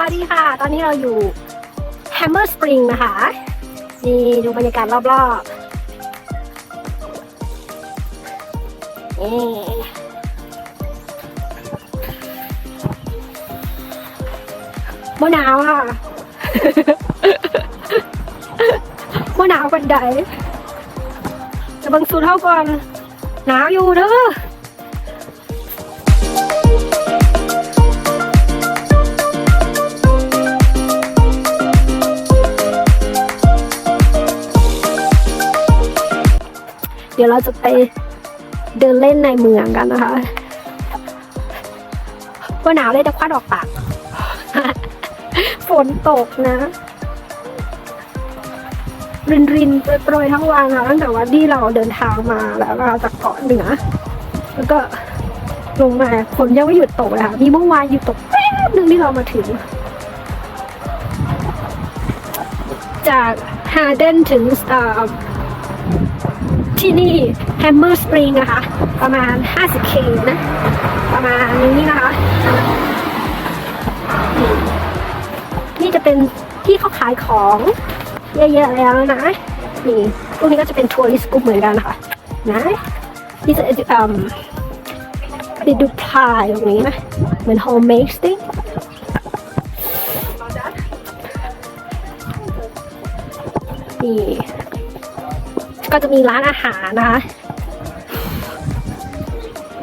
วัสดีค่ะ ตอนนี้เราอยู่ Hammer Spring นะคะ นี่ดูบรรยากาศรอบๆนี่มะนาวอะมะนาวบันไดจะบังสูดเท่าก่อนหนาวอยู่เด้อ ดี๋ยวเราจะไปเดินเล่นในเมืองกันนะคะว่าหนาวเลยแต่ควันออกปาก ฝนตกนะ รินรินโปรยทั้งวันค่ะตั้งแต่ว่าที่เราเดินทางมาแล้วนะคะจากเกาะเหนือ แล้วก็ลงมาฝนยังไม่หยุดตกเลยค่ะ มีเมื่อวานหยุดตกแป๊บนึงที่เรามาถึง จากฮาเดนถึง ที่นี่ Hammer Spring นะคะ ประมาณ 50k นะ ประมาณนี้นะคะ นี่จะเป็นที่เขาขายของเยอะๆแล้วนะ นี่พวกนี้ก็จะเป็นทัวริสกลุ่มเหมือนกันนะคะนะนี่จะเอ่อไปดูพายตรงนี้นะเหมือน homemade thing นี่ ก็จะมีร้านอาหารนะคะ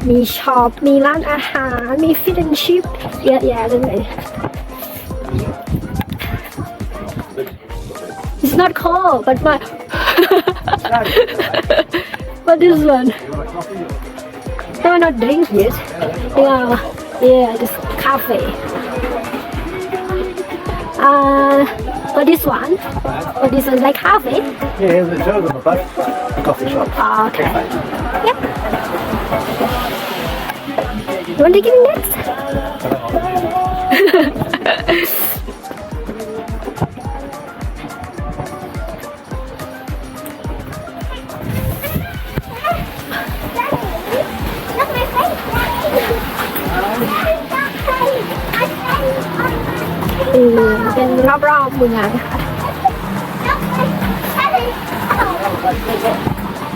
มีช็อป มีร้านอาหาร มีฟิตแอนชิพเยอะแยะเลย It's not cold but my but this one no not drinks yet yeah yeah just cafe uh but this one but this one like cafe Yeah, the two of them are both coffee shops. Oh, okay. Yep. You want to give me next? รอบๆเมืองค่ะ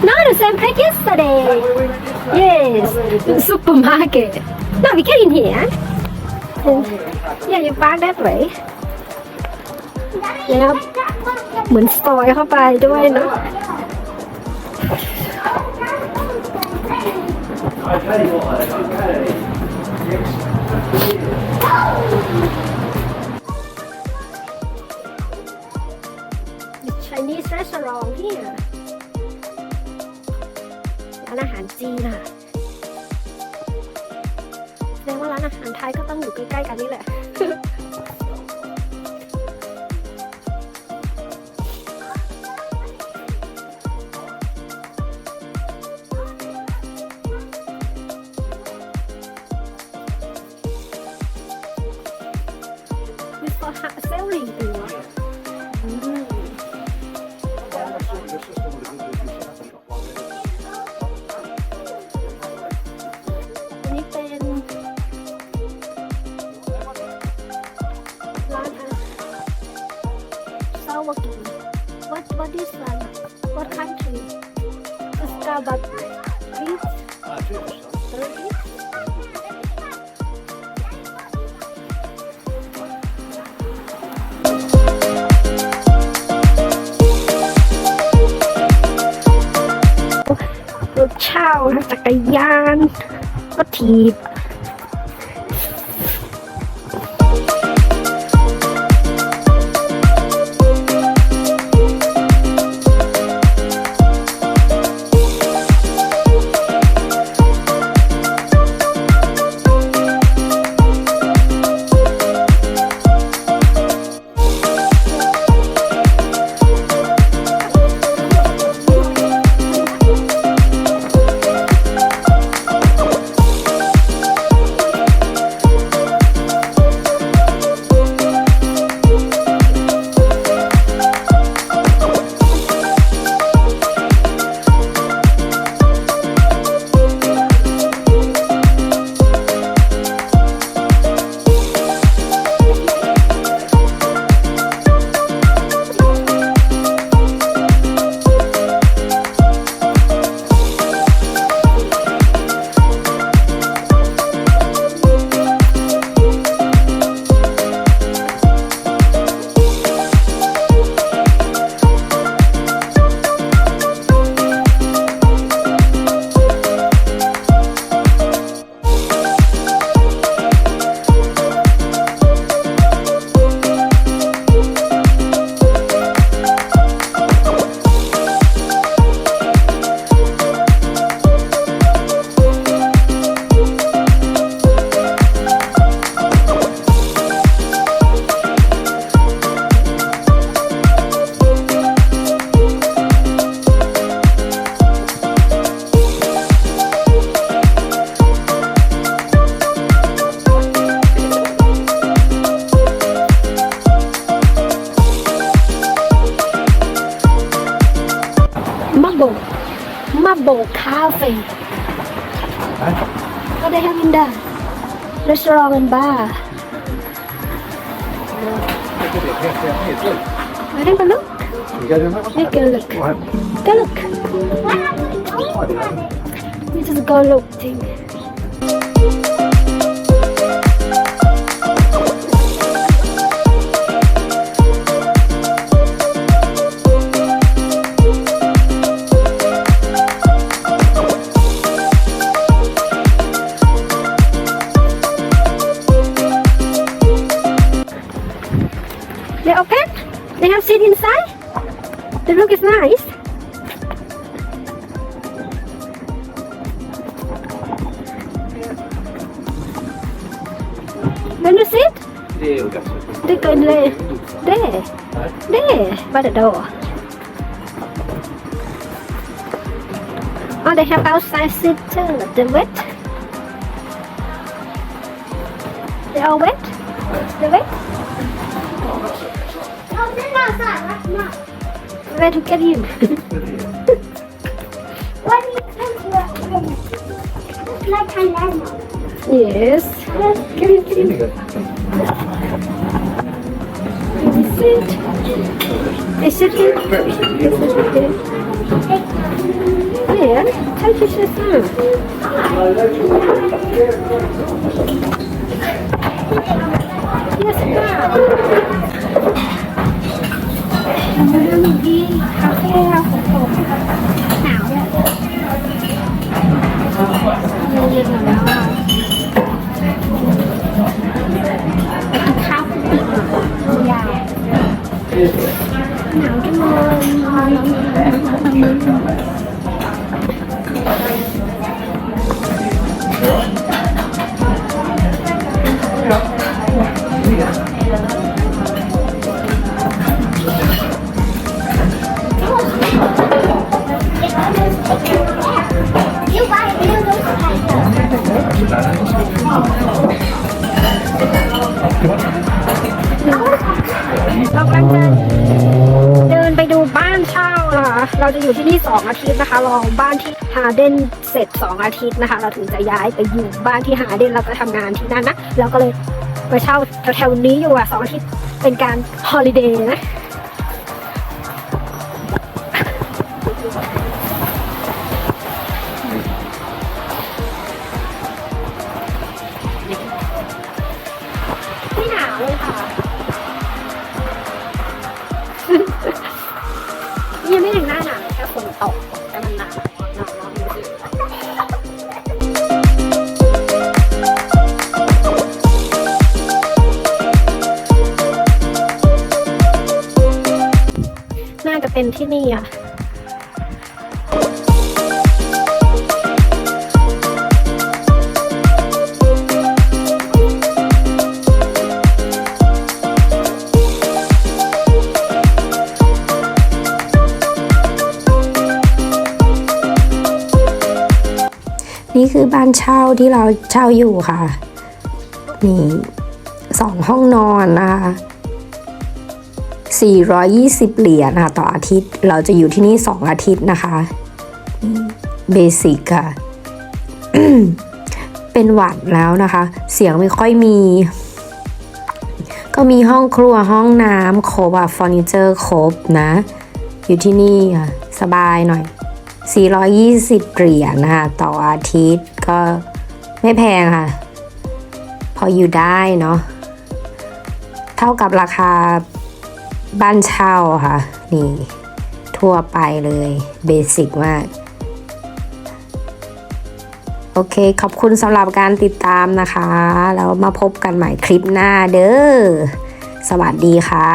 Not the same place yesterday. Yes, in supermarket. No, we came in here. And yeah, you park that way. แล้วเหมือนซอยเข้าไปด้วยเนาะ กล้ๆกันนี่แหละ ซาวากิ what what is one what country Starbucks please Turkey รถเช่าจักรยานก็ถีบ Rainbow Cafe Huh? what they have in there restaurant and bar? I a look take a look. Go look. This is go look thing inside? The look is nice. When you we got. They go in there. There. There. By the door. Oh, they have outside seat too. The wet. They all wet? The wet? według ja wiem. like my lemon. Yes. You? Yeah, take it. Yes, ma'am. จะอยู่ที่นี่สองอาทิตย์นะคะรอบ้านที่ฮาเดนเสร็จสองอาทิตย์นะคะ เราถึงจะย้ายไปอยู่บ้านที่ฮาเดนแล้วก็ทำงานที่นั่นนะ แล้วก็เลยมาเช่าแถวๆนี้อยู่อะสองอาทิตย์เป็นการฮอลิเดย์นะ น่าจะเป็นที่นี่อะนี่คือบ้านเช่าที่เราเช่าอยู่ค่ะ นี่สองห้องนอนนะคะ 420 เหรียญค่ะต่ออาทิตย์ เราจะอยู่ที่นี่ 2 อาทิตย์นะคะ เบสิกค่ะ เป็นหวัดแล้วนะคะ เสียงไม่ค่อยมี ก็มีห้องครัวห้องน้ำครบอะเฟอร์นิเจอร์ครบนะ อยู่ที่นี่ค่ะ สบายหน่อย 420 เหรียญนะคะต่ออาทิตย์ก็ไม่แพงค่ะ พออยู่ได้เนาะ เท่ากับราคา บ้านเช่าค่ะ นี่ ทั่วไปเลยเบสิกมาก โอเค ขอบคุณสำหรับการติดตามนะคะ แล้วมาพบกันใหม่คลิปหน้าเด้อ สวัสดีค่ะ